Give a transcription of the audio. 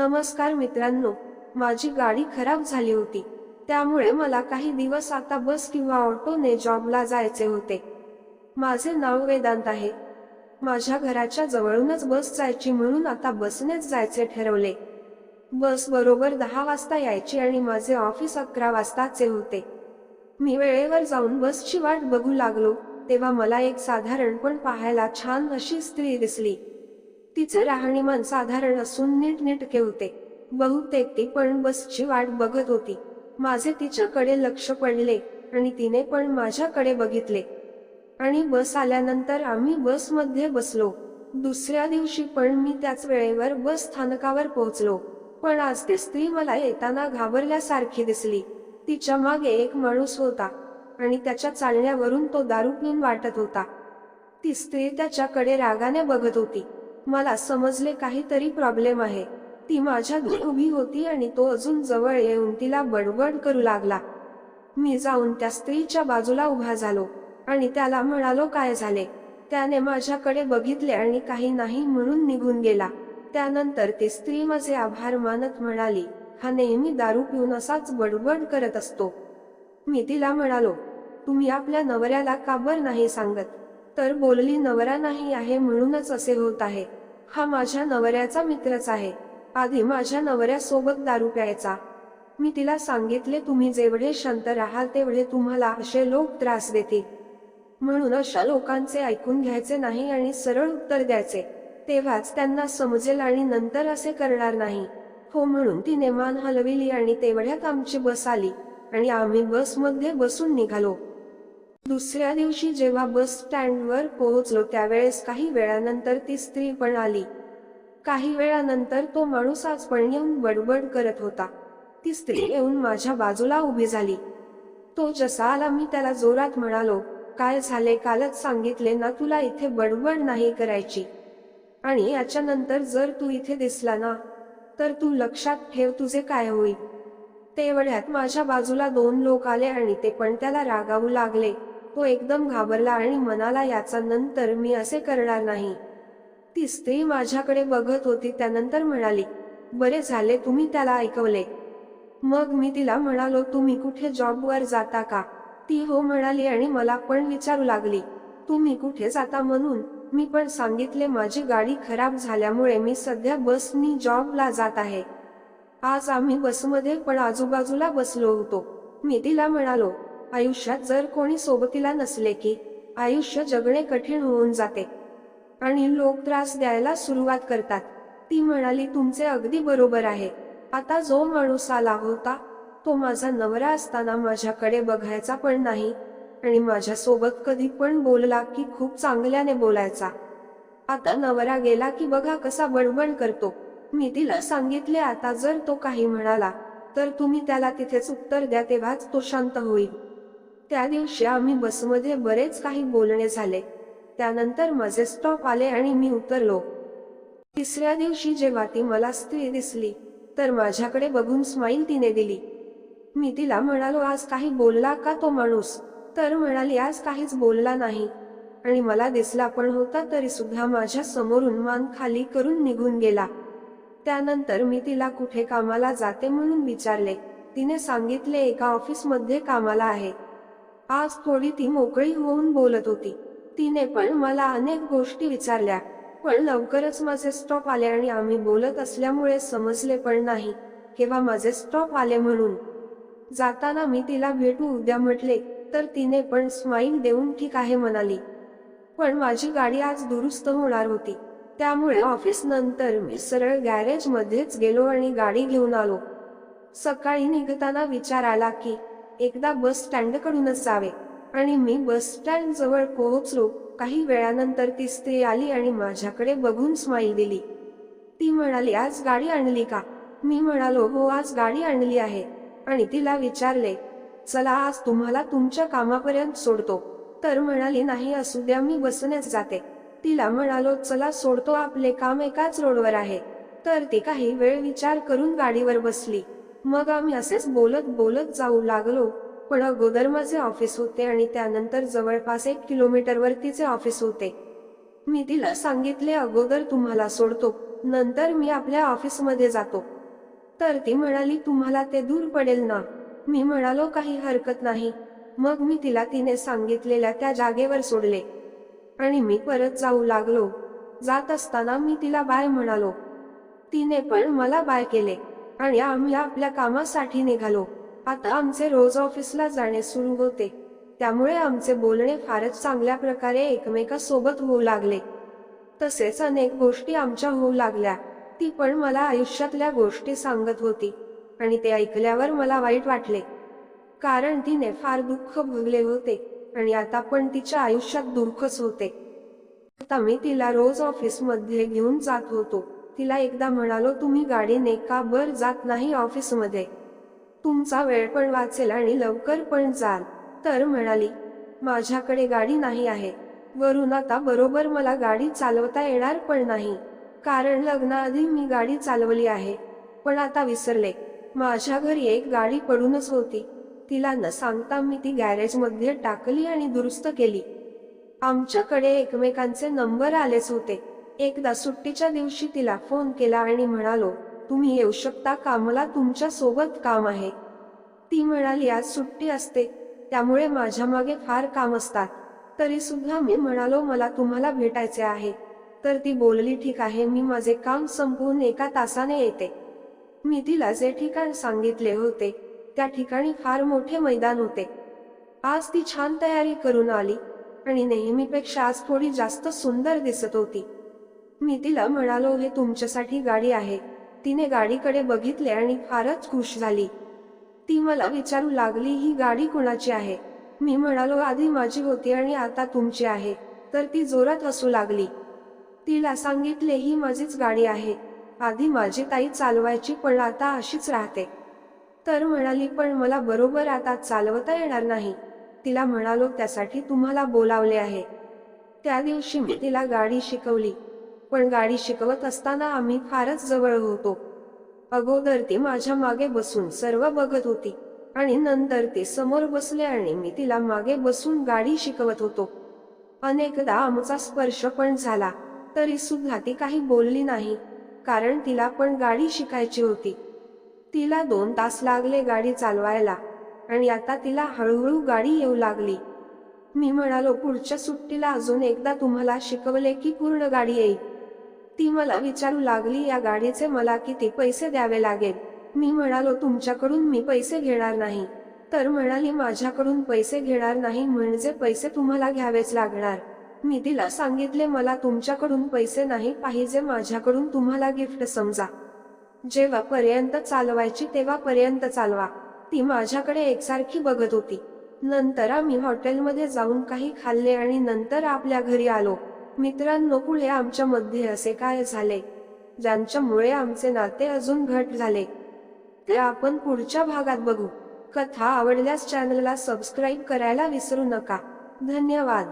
नमस्कार मित्रांनो माझी गाडी खराब झाली होती. त्यामुळे मला काही दिवस आता बस किंवा ऑटोने जॉबला जायचे होते. माझे नाव वेदांत आहे. माझ्या घराच्या जवळूनच बस जायची म्हणून आता बसनेच जायचे ठरवले. बस बरोबर दहा वाजता यायची आणि माझे ऑफिस अकरा वाजताचे होते. मी वेळेवर जाऊन बसची वाट बघू लागलो तेव्हा मला एक साधारण पण पाहायला छान अशी स्त्री दिसली. तिचं राहणीमान साधारण असून नीटनेटके होते बहुतेक ती पण बसची वाट बघत होती. माझे तिच्याकडे लक्ष पडले आणि तिने पण माझ्याकडे बघितले. आणि बस आल्यानंतर आम्ही बसमध्ये बसलो. दुसऱ्या दिवशी पण मी त्याच वेळेवर बस स्थानकावर पोहोचलो. पण आज ती स्त्री मला येताना घाबरल्यासारखी दिसली. तिच्यामागे एक माणूस होता आणि त्याच्या चालण्यावरून तो दारू पिऊन वाटत होता. ती स्त्री त्याच्याकडे रागाने बघत होती. मला समजले काहीतरी प्रॉब्लेम आहे. ती माझ्या उभी होती आणि तो अजून जवळ येऊन तिला बडबड करू लागला. मी जाऊन त्या स्त्रीच्या बाजूला उभा झालो आणि त्याला म्हणालो काय झाले? त्याने माझ्याकडे बघितले आणि काही नाही म्हणून निघून गेला. त्यानंतर ती स्त्री माझे आभार मानत म्हणाली हा नेहमी दारू पिऊन असाच बडबड करत असतो. मी तिला म्हणालो तुम्ही आपल्या नवऱ्याला काबर नाही सांगत? तर बोलली नवरा नाही आहे म्हणूनच असे होत आहे. हा माझ्या नवऱ्याचा मित्रच आहे. आधी माझ्या नवऱ्यासोबत दारू प्यायचा. मी तिला सांगितले तुम्ही जेवढे शांत राहाल तेवढे तुम्हाला असे लोक त्रास देतील म्हणून अशा लोकांचे ऐकून घ्यायचे नाही आणि सरळ उत्तर द्यायचे. तेव्हाच त्यांना समजेल आणि नंतर असे करणार नाही. हो म्हणून तिने मान हलविली आणि तेवढ्यात आमची बस आली. आणि आम्ही बसमध्ये बसून निघालो. दुसऱ्या दिवशी जेव्हा बस स्टँडवर पोहोचलो त्यावेळेस काही वेळानंतर ती स्त्री पण आली. काही वेळानंतर तो माणूस आज पण येऊन बडबड करत होता. ती स्त्री येऊन माझ्या बाजूला उभी झाली. तो जसा आला मी त्याला जोरात म्हणालो काय झाले कालच सांगितले ना तुला इथे बडबड नाही करायची. आणि याच्यानंतर जर तू इथे दिसला ना तर तू लक्षात ठेव तुझे काय होईल. तेवढ्यात माझ्या बाजूला दोन लोक आले आणि ते पण त्याला रागावू लागले. तो एकदम घाबरला आणि म्हणाला याचा नंतर मी असे करणार नाही. ती स्त्री माझ्याकडे बघत होती त्यानंतर म्हणाली बरे झाले तुम्ही त्याला ऐकवले. मग मी तिला म्हणालो तुम्ही कुठे जॉबवर जाता का? ती हो म्हणाली आणि मला पण विचारू लागली तुम्ही कुठे जाता म्हणून? मी पण सांगितले माझी गाडी खराब झाल्यामुळे मी सध्या बसनी जॉबला जात आहे. आज आम्ही बसमध्ये पण आजूबाजूला बसलो होतो. मी तिला म्हणालो आयुष्यात जर कोणी सोबतीला नसले की आयुष्य जगणे कठीण होऊन जाते. आणि लोक त्रास द्यायला सुरुवात करतात. ती म्हणाली तुमचे अगदी बरोबर आहे. आता जो माणूस आला होता तो माझा नवरा असताना माझ्याकडे बघायचा पण नाही. आणि माझ्यासोबत कधी पण बोलला की खूप चांगल्याने बोलायचा. आता नवरा गेला की बघा कसा बडबड करतो. मी तिला सांगितले आता जर तो काही म्हणाला तर तुम्ही त्याला तिथेच उत्तर द्या तेव्हाच तो शांत होईल. त्या दिवशी आम्ही बसमध्ये बरेच काही बोलणे झाले. त्यानंतर माझे स्टॉप आले आणि मी उतरलो. तिसऱ्या दिवशी जेव्हा ती मला स्त्री दिसली तर माझ्याकडे बघून स्माईल तिने दिली. मी तिला म्हणालो आज काही बोलला का तो माणूस? तर म्हणाली आज काहीच बोलला नाही. आणि मला दिसला पण होता तरी सुद्धा माझ्या समोरून मान खाली करून निघून गेला. त्यानंतर मी तिला कुठे कामाला जाते म्हणून विचारले. तिने सांगितले एका ऑफिसमध्ये कामाला आहे. आज थोडी ती मोकळी होऊन बोलत होती. तिने पण मला अनेक गोष्टी विचारल्या. पण लवकरच माझे स्टॉप आले आणि आम्ही बोलत असल्यामुळे समजले पण नाही. केव्हा माझे स्टॉप आले म्हणून? जाताना मी तिला भेटू उद्या म्हटले तर तिने पण स्माईल देऊन ठीक आहे म्हणाली. पण माझी गाडी आज दुरुस्त होणार होती. त्यामुळे ऑफिस नंतर मी सरळ गॅरेज मध्येच गेलो आणि गाडी घेऊन आलो. सकाळी निघताना विचार आला की एकदा बस स्टँड कडूनच जावे. आणि मी बस स्टँड जवळ पोहोचलो. काही वेळानंतर ती स्त्री आली आणि माझ्याकडे बघून स्माईल दिली. ती म्हणाली आज गाडी आणली का? मी म्हणालो हो आज गाडी आणली आहे. आणि तिला विचारले चला आज तुम्हाला तुमच्या कामापर्यंत सोडतो. तर म्हणाली नाही असू द्या मी बसण्यास जाते. तिला म्हणालो चला सोडतो आपले काम एकाच रोडवर आहे. तर ती काही वेळ विचार करून गाडीवर बसली. मग आम्ही असेच बोलत बोलत जाऊ लागलो. पण अगोदर माझे ऑफिस होते आणि त्यानंतर जवळपास एक किलोमीटरवर तिचे ऑफिस होते. मी तिला सांगितले अगोदर तुम्हाला सोडतो. नंतर मी आपल्या ऑफिसमध्ये जातो. तर ती म्हणाली तुम्हाला ते दूर पडेल ना? मी म्हणालो काही हरकत नाही. मग मी तिला तिने सांगितलेल्या त्या जागेवर सोडले. आणि मी परत जाऊ लागलो. जात असताना मी तिला बाय म्हणालो. तिने पण मला बाय केले. आणि आम्ही आपल्या कामासाठी निघालो. आता आमचे रोज ऑफिसला जाणे सुरू होते. त्यामुळे आमचे बोलणे फारच चांगल्या प्रकारे एकमेकासोबत होऊ लागले. तसेच अनेक गोष्टी आमच्या होऊ लागल्या. ती पण मला आयुष्यातल्या गोष्टी सांगत होती. आणि ते ऐकल्यावर मला वाईट वाटले. कारण तिने फार दुःख भोगले होते. आणि आता पण तिच्या आयुष्यात दुःखच होते. आता मी तिला रोज ऑफिसमध्ये घेऊन जात होतो. तिला एकदा म्हणालो तुम्ही गाडीने का बर जात नाही ऑफिसमध्ये. तुमचा वेळ पण वाचेल आणि लवकर पण जाल. तर म्हणाली माझ्याकडे गाडी नाही आहे. वरून आता बरोबर मला गाडी चालवता येणार पण नाही. कारण लग्नाआधी मी गाडी चालवली आहे. पण आता विसरले. माझ्या घरी एक गाडी पडूनच होती. तिला न सांगता मी ती गॅरेजमध्ये टाकली आणि दुरुस्त केली. आमच्याकडे एकमेकांचे नंबर आलेच होते. एकदा सुट्टीच्या दिवशी तिला फोन केला आणि म्हणालो तुम्ही येऊ शकता का? मला तुमच्यासोबत काम आहे. ती म्हणाली आज सुट्टी असते त्यामुळे माझ्या मागे फार काम असतात. तरी सुद्धा मी म्हणालो मला तुम्हाला भेटायचे आहे. तर ती बोलली ठीक आहे मी माझे काम संपवून एका तासाने येते. मी तिला जे ठिकाण सांगितले होते त्या ठिकाणी फार मोठे मैदान होते. आज ती छान तयारी करून आली आणि नेहमीपेक्षा आज थोडी जास्त सुंदर दिसत होती. मी तिला म्हणालो हे तुमच्यासाठी गाडी आहे. तिने गाडीकडे बघितले आणि फारच खुश झाली. ती मला विचारू लागली ही गाडी कुणाची आहे? मी म्हणालो आधी माझी होती आणि आता तुमची आहे. तर ती जोरात हसू लागली. तिला सांगितले ही माझीच गाडी आहे. आधी माझी ताई चालवायची पण आता अशीच राहते. तर म्हणाली पण मला बरोबर आता चालवता येणार नाही. तिला म्हणालो त्यासाठी तुम्हाला बोलावले आहे. त्या दिवशी मी तिला गाडी शिकवली. पण गाडी शिकवत असताना आम्ही फारच जवळ होतो. अगोदर ती माझ्या मागे बसून सर्व बघत होती आणि नंतर ते समोर बसले आणि मी तिला मागे बसून गाडी शिकवत होतो. अनेकदा आमचा स्पर्श पण झाला तरी सुद्धा ती काही बोलली नाही कारण तिला पण गाडी शिकायची होती. तिला दोन तास लागले गाडी चालवायला आणि आता तिला हळूहळू गाडी येऊ लागली. मी म्हणालो पुढच्या सुट्टीला अजून एकदा तुम्हाला शिकवले की पूर्ण गाडी येईल. ती मला विचारू लागली या गाडीचे मला किती पैसे द्यावे लागेल? मी म्हणालो तुमच्याकडून मी पैसे घेणार नाही. तर म्हणाली माझ्याकडून पैसे घेणार नाही म्हणजे पैसे तुम्हाला घ्यावेच लागणार. मी तिला सांगितले मला तुमच्याकडून पैसे नाही पाहिजे माझ्याकडून तुम्हाला गिफ्ट समजा. जेव्हा पर्यंत चालवायची तेव्हा पर्यंत चालवा. ती माझ्याकडे एकसारखी बघत होती. नंतर आम्ही हॉटेलमध्ये जाऊन काही खाल्ले आणि नंतर आपल्या घरी आलो. मित्रांनो पुढे आमच्या मध्ये असे काय झाले? ज्यांच्यामुळे आमचे नाते अजून घट झाले? ते आपण पुढच्या भागात बघू. कथा आवडल्यास चॅनलला सबस्क्राईब करायला विसरू नका. धन्यवाद.